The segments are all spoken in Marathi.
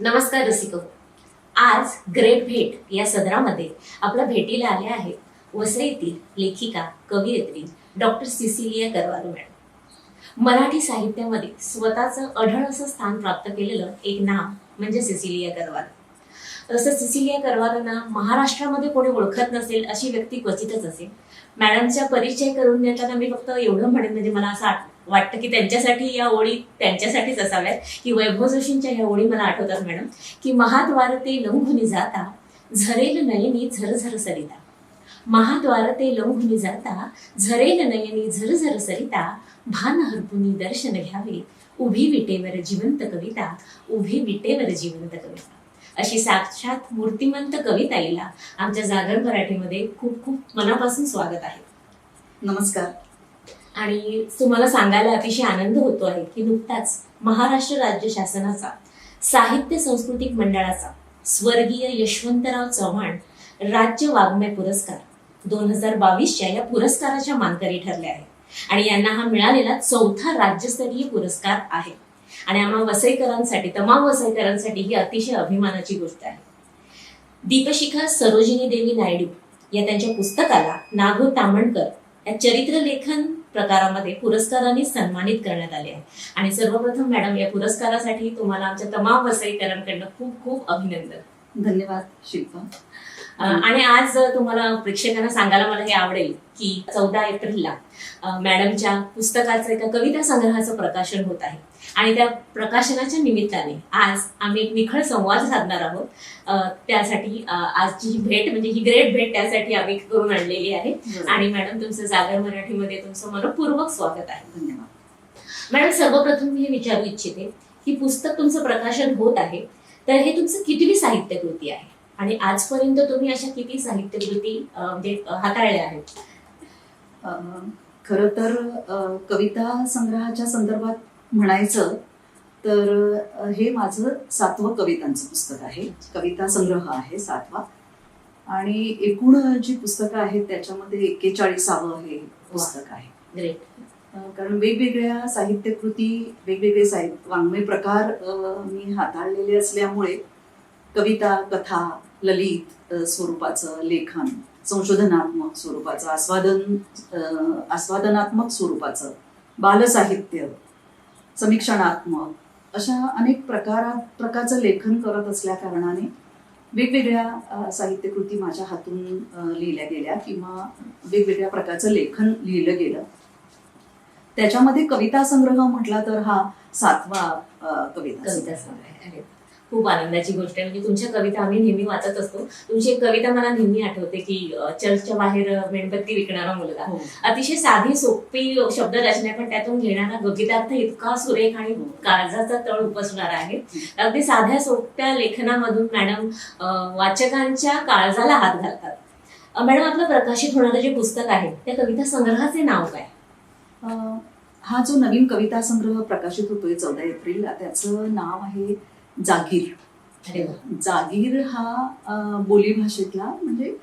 नमस्कार रसिक. आज ग्रेट भेट या सदरामध्ये आपल्या भेटीला आल्या आहेत वसईतील लेखिका कवयित्री doctor Cecilia Carvalho madam. Marathi साहित्यामध्ये स्वतःचं अढळ असं स्थान प्राप्त केलेलं एक नाव म्हणजे सिसिलिया करवार. तसं सिसिलिया करवारांना महाराष्ट्रामध्ये कोणी ओळखत नसेल अशी व्यक्ती क्वचितच असेल. मॅडमचा परिचय करून देताना मी फक्त एवढं म्हणेन म्हणजे मला असं आठ- वाटतं की त्यांच्यासाठी या ओळी त्यांच्यासाठीच असाव्यात. की वैभव जोशींच्या या ओळी मला आठवतात मॅडम. की महाद्वार ते लंघुनी जाता झरेल नयनी झरझर सरिता. महाद्वार ते लंघुनी जाता झरेल नयनी झरझर सरिता. भान हरपुनी दर्शन घ्यावे उभी विटेवर जिवंत कविता उभी विटेवर जिवंत कविता. अशी साक्षात मूर्तिमंत कविताईला आमच्या जागर मराठीमध्ये खूप खूप मनापासून स्वागत आहे. नमस्कार. आणि तुम्हाला सांगायला अतिशय आनंद होतो आहे की नुकताच महाराष्ट्र राज्य शासनाचा साहित्य सांस्कृतिक मंडळाचा स्वर्गीय यशवंतराव चव्हाण राज्य वाङ्मय पुरस्कार दोन हजार बावीसच्या या पुरस्काराच्या मानकरी ठरले आहे आणि यांना हा मिळालेला चौथा राज्यस्तरीय पुरस्कार आहे. आणि आम्हा वसईकरांसाठी तमाम वसईकरांसाठी ही अतिशय अभिमानाची गोष्ट आहे. दीपशिखा सरोजिनी देवी नायडू या त्यांच्या पुस्तकाला नागो तामणकर या चरित्रलेखन प्रकारामध्ये पुरस्काराने सन्मानित करण्यात आले आहे. आणि सर्वप्रथम मॅडम या पुरस्कारासाठी तुम्हाला आमच्या तमाम वसईकरांकडनं खूप खूप अभिनंदन. धन्यवाद शिल्पा. आणि आज तुम्हाला प्रेक्षकांना सांगायला मला हे आवडेल की चौदा एप्रिलला मॅडमच्या पुस्तकाचं एका कविता संग्रहाचं प्रकाशन होत आहे. आणि त्या प्रकाशनाच्या निमित्ताने आज आम्ही एक निखळ संवाद साधणार आहोत. त्यासाठी आजची ही भेट म्हणजे ही ग्रेट भेट त्यासाठी आम्ही करून आणलेली आहे. आणि मॅडम तुमचं जागर मराठीमध्ये तुमचं मनपूर्वक स्वागत आहे. धन्यवाद. मॅडम सर्वप्रथम मी हे विचारू इच्छिते की पुस्तक तुमचं प्रकाशन होत आहे तर हे तुमचं कितवी साहित्यकृती आहे? आणि आजपर्यंत तुम्ही अशा किती साहित्यकृती अं, म्हणजे हाताळल्या आहेत? खरं तर कविता संग्रहाच्या संदर्भात म्हणायचं तर हे माझं सातवं कवितांचं पुस्तक आहे. कविता संग्रह आहे सातवा. आणि एकूण जी पुस्तकं आहेत त्याच्यामध्ये एक्केचाळीसावं हे पुस्तक आहे. कारण वेगवेगळ्या साहित्यकृती वेगवेगळे साहित्य वाङ्मय प्रकार मी हाताळलेले असल्यामुळे कविता कथा ललित स्वरूपाचं लेखन संशोधनात्मक स्वरूपाचं आस्वादन आस्वादनात्मक स्वरूपाचं बालसाहित्य समीक्षणात्मक अशा अनेक प्रकारात प्रकारचं लेखन करत असल्या कारणाने वेगवेगळ्या साहित्यकृती माझ्या हातून लिहिल्या गेल्या किंवा वेगवेगळ्या प्रकारचं लेखन लिहिलं गेलं. त्याच्यामध्ये कविता संग्रह म्हटला तर हा सातवा कविता कविता संग्रह. खूप आनंदाची गोष्ट आहे. म्हणजे तुमच्या कविता आम्ही नेहमी वाचत असतो. तुमची एक कविता मला नेहमी आठवते की चर्चच्या बाहेर मेणबत्ती विकणारा मुलगा. हो. अतिशय साधी सोपी शब्द रचना पण त्यातून घेणारा गीतार्थ इतका सुरेख आणि काळजाचा तळ उपसणारा आहे. अगदी साध्या सोप्या लेखनामधून मॅडम वाचकांच्या काळजाला हात घालतात. मॅडम आपलं प्रकाशित होणारं जे पुस्तक आहे त्या कविता संग्रहाचे नाव काय? हा जो नवीन कविता संग्रह प्रकाशित होतोय चौदा एप्रिलला त्याचं नाव आहे जागीर. जागीर हा अं, बोलीभाषेतला म्हणजे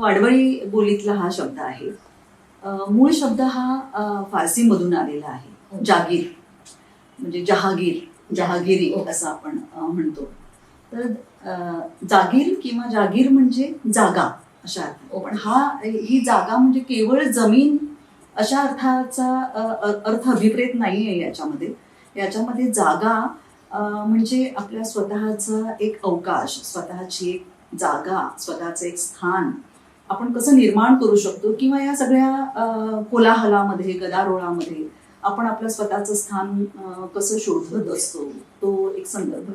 वाडवळी बोलीतला हा शब्द आहे. मूळ शब्द हा फारसीमधून आलेला आहे. जागीर. म्हणजे जहागीर जहागिरी. असं आपण म्हणतो. तर जागीर किंवा जागीर म्हणजे जागा अशा अर्थ हो. पण हा ही जागा म्हणजे केवळ जमीन अशा अर्थाचा अर्थ अभिप्रेत नाही आहे याच्यामध्ये. याच्यामध्ये जागा म्हणजे आपल्या स्वतःचा एक अवकाश स्वतःची एक जागा स्वतःचं एक स्थान आपण कसं निर्माण करू शकतो किंवा या सगळ्या कोलाहलामध्ये गदारोळामध्ये आपण आपलं स्वतःचं स्थान कसं शोधत असतो तो एक संदर्भ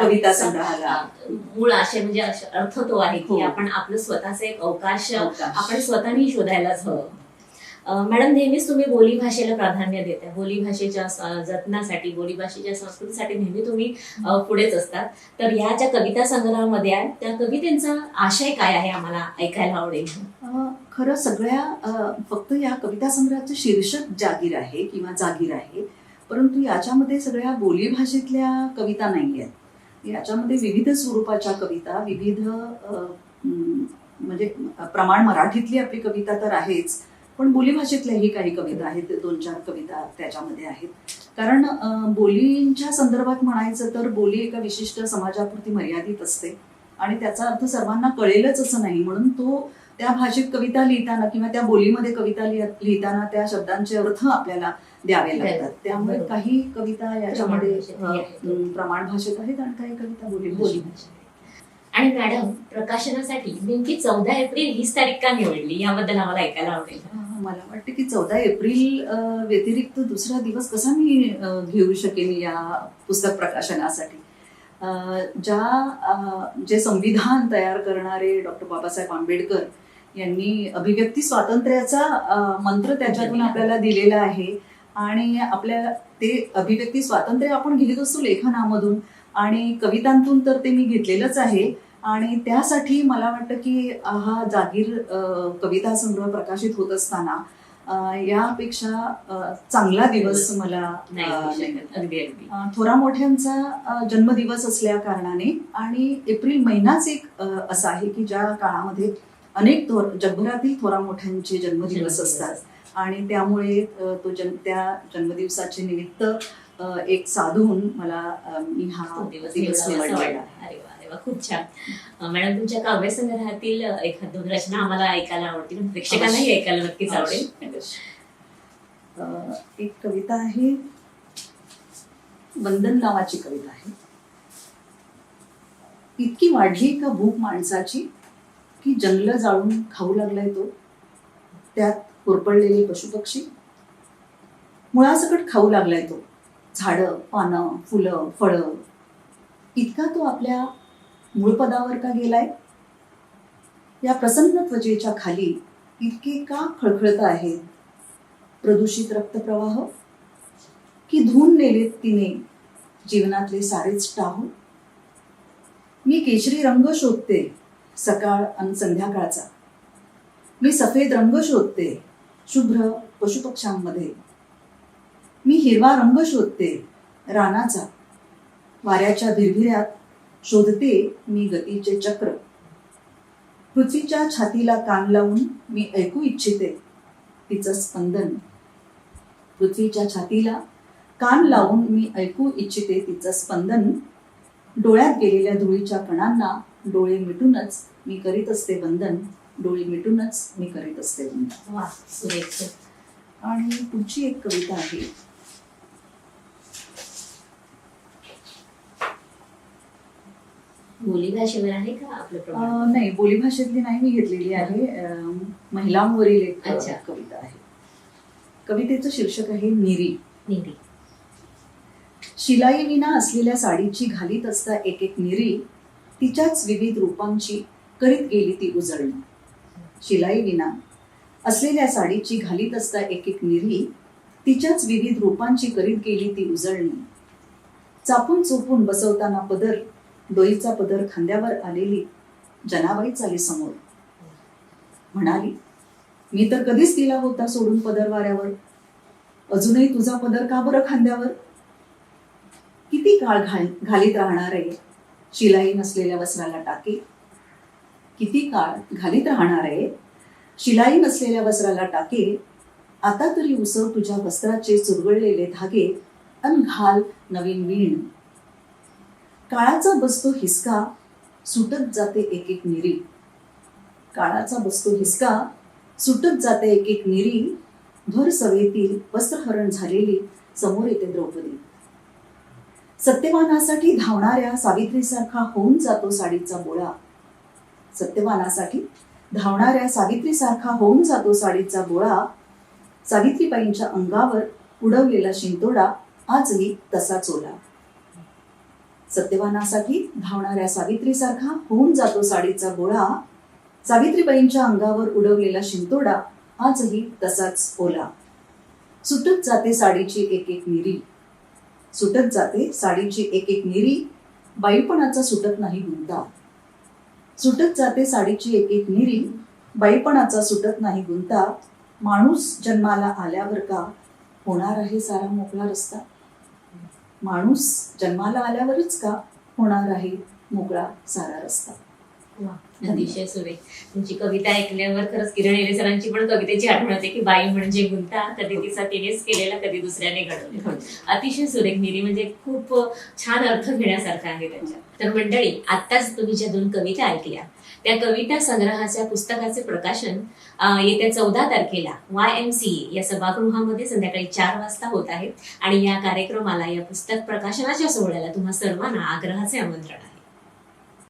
कविता संग्रहाला मूळ आशय म्हणजे अर्थ तो आहे की हो. आपण आपलं स्वतःचं एक अवकाश. आपण स्वतःनी शोधायलाच हवं मॅडम नेहमीच तुम्ही बोलीभाषेला प्राधान्य देता बोलीभाषेच्या भाषेच्या जतनासाठी बोलीभाषेच्या संस्कृतीसाठी नेहमी तुम्ही पुढेच असतात. तर या ज्या कविता संग्रहामध्ये आहे त्या कवितेचा आशय काय आहे आम्हाला ऐकायला आवडेल? खरं सगळ्या फक्त या कविता संग्रहाचं शीर्षक जागीर आहे किंवा जागीर आहे. परंतु याच्यामध्ये सगळ्या बोलीभाषेतल्या कविता नाही आहेत. याच्यामध्ये विविध स्वरूपाच्या कविता विविध म्हणजे प्रमाण मराठीतली आपली कविता तर आहेच. पण बोलीभाषेतल्याही काही कविता आहेत दोन चार कविता त्याच्यामध्ये आहेत. कारण बोलींच्या संदर्भात म्हणायचं तर बोली एका विशिष्ट समाजापुरती मर्यादित असते. आणि त्याचा अर्थ सर्वांना कळेलच असं नाही. म्हणून तो त्या भाषेत कविता लिहिताना किंवा त्या बोलीमध्ये कविता लिह- लिहिताना त्या शब्दांचे अर्थ आपल्याला द्यावे लागतात. त्यामुळे. काही कविता याच्यामध्ये प्रमाण भाषेत आहेत. आणि काही कविता बोली बोली भाषेत आणि मॅडम प्रकाशनासाठी नेमकी चौदा एप्रिल हीच तारीख का निवडली? याबद्दल आम्हाला ऐकायला आवडेल. मला वाटतं की चौदा एप्रिल व्यतिरिक्त दुसरा दिवस कसा मी घेऊ शकेन या पुस्तक प्रकाशनासाठी? ज्या जे संविधान तयार करणारे डॉक्टर बाबासाहेब आंबेडकर यांनी अभिव्यक्ती स्वातंत्र्याचा मंत्र त्याच्यातून आपल्याला दिलेला आहे आणि आपल्या ते अभिव्यक्ती स्वातंत्र्य आपण घेत असतो लेखनामधून आणि कवितांतून तर ते मी घेतलेलंच आहे. आणि त्यासाठी मला वाटतं की हा जागीर कविता संग्रह प्रकाशित होत असताना यापेक्षा चांगला दिवस मला थोरा मोठ्यांचा जन्मदिवस असल्या कारणाने आणि एप्रिल महिनाच एक असा आहे की ज्या काळामध्ये अनेक थोर जगभरातील थोरा मोठ्यांचे जन्मदिवस असतात. आणि त्यामुळे तो जन त्या जन्मदिवसाचे निमित्त एक साधून मला मी हा दिवस दिवस वा, खूप छान. मॅडम तुमच्या काव्यसंग्रहातील एखाद दोन रचना आम्हाला ऐकायला आवडतील प्रेक्षकांनाही ऐकायला नक्कीच आवडेल. एक कविता आहे. वंदन नावाची कविता आहे. इतकी वाढली का भूक माणसाची की जंगल जाळून खाऊ लागलाय तो. त्यात कोरपडलेले पशुपक्षी. मुळासकट खाऊ लागलाय तो. झाडं पानं फुलं फळं. इतका तो आपल्या मूळपदावर का गेलाय? या प्रसन्न त्वचेच्या खाली इतके का खळखळत आहेत? प्रदूषित रक्तप्रवाह? की धुवून नेलेत तिने जीवनातले सारेच टाहू? मी केशरी रंग शोधते सकाळ आणि संध्याकाळचा. मी सफेद रंग शोधते शुभ्र पशुपक्ष्यांमध्ये. मी हिरवा रंग शोधते रानाचा. वाऱ्याच्या भिरभिऱ्यात शोधते मी गतीचे चक्र. पृथ्वीच्या छातीला कान लावून मी ऐकू इच्छिते तिचं स्पंदन. पृथ्वीच्या छातीला कान लावून मी ऐकू इच्छिते तिचं स्पंदन. डोळ्यात गेलेल्या धुळीच्या कणांना डोळे मिटूनच मी करीत असते वंदन. डोळे मिटूनच मी करीत असते वंदन. वा सुरेख. आणि पुढची एक कविता आहे. बोली भाषेवर आहे का आपलं प्रमाण? नाही बोलीभाषेतली नाही मी घेतलेली आहे. महिलांवरील एक अच्छा. कविता आहे. कवितेचं शीर्षक आहे निरी. निधी शिलाई विना असलेल्या साडीची घालीत असता एक एक निरी तिच्याच विविध रूपांची करीत गेली ती उजळणी. शिलाई विना असलेल्या साडीची घालीत असता एक एक निरी तिच्याच विविध रूपांची करीत गेली ती उजळणी. चापून चोपून बसवताना पदर डोईचा पदर खांद्यावर आलेली जनाबाई चाली समोर म्हणाली मी तर कधीच तिला होता सोडून पदर वाऱ्यावर अजूनही तुझा पदर का बरं खांद्यावर? किती काळ घाल घालीत राहणार आहे? शिलाई नसलेल्या वस्त्राला टाके. किती काळ घालीत राहणार आहे? शिलाई नसलेल्या वस्त्राला टाके. आता तरी उसव तुझ्या वस्त्राचे चुरगळलेले धागे अन घाल नवीन वीण. काळाचा बसतो हिसका सुटत जाते एक एक निरी. काळाचा बसतो हिसका सुटत जाते एक एक निरी. भर सवेतील वस्त्रहरण झालेली समोर येते द्रौपदी. सत्यवानासाठी धावणाऱ्या सावित्रीसारखा होऊन जातो साडीचा बोळा. सत्यवानासाठी धावणाऱ्या सावित्रीसारखा होऊन जातो साडीचा बोळा. सावित्रीबाईंच्या अंगावर उडवलेला शिंतोडा आजही तसाच ओला. सत्यवानासाठी धावणाऱ्या सावित्रीसारखा होऊन जातो साडीचा गोळा. सावित्रीबाईंच्या अंगावर उडवलेला शिंतोडा आजही तसाच ओला. सुटत जाते साडीची एक एक निरी. सुटत जाते साडीची एक एक निरी. बाईपणाचा सुटत नाही गुंता सुटत जाते साडीची एक एक निरी. बाईपणाचा सुटत नाही गुंता. माणूस जन्माला आल्यावर का? होणार आहे सारा मोकळा रस्ता. माणूस जन्माला आल्यावरच का होणार आहे मोकळा सारा रस्ता? अतिशय सुरेख. तुमची कविता ऐकल्यावर खरंच किरण येले सरांची पण कवितेची आठवण होते की बाई म्हणजे गुंता कधी तिचा तिनेच केलेला कधी दुसऱ्याने घडवलेला. अतिशय सुरेख निरी म्हणजे खूप छान अर्थ घेण्यासारखा आहे त्याच्यात. तर मंडळी आत्ताच तुम्ही ज्या दोन कविता ऐकल्या त्या कविता संग्रहाच्या पुस्तकाचे प्रकाशन येत्या चौदा तारखेला वाय एम सी या सभागृहामध्ये संध्याकाळी चार वाजता होत आहे आणि या कार्यक्रमाला या पुस्तक प्रकाशनाच्या सोहळ्याला तुम्हा सर्वांना आग्रहाचे आमंत्रण आहे.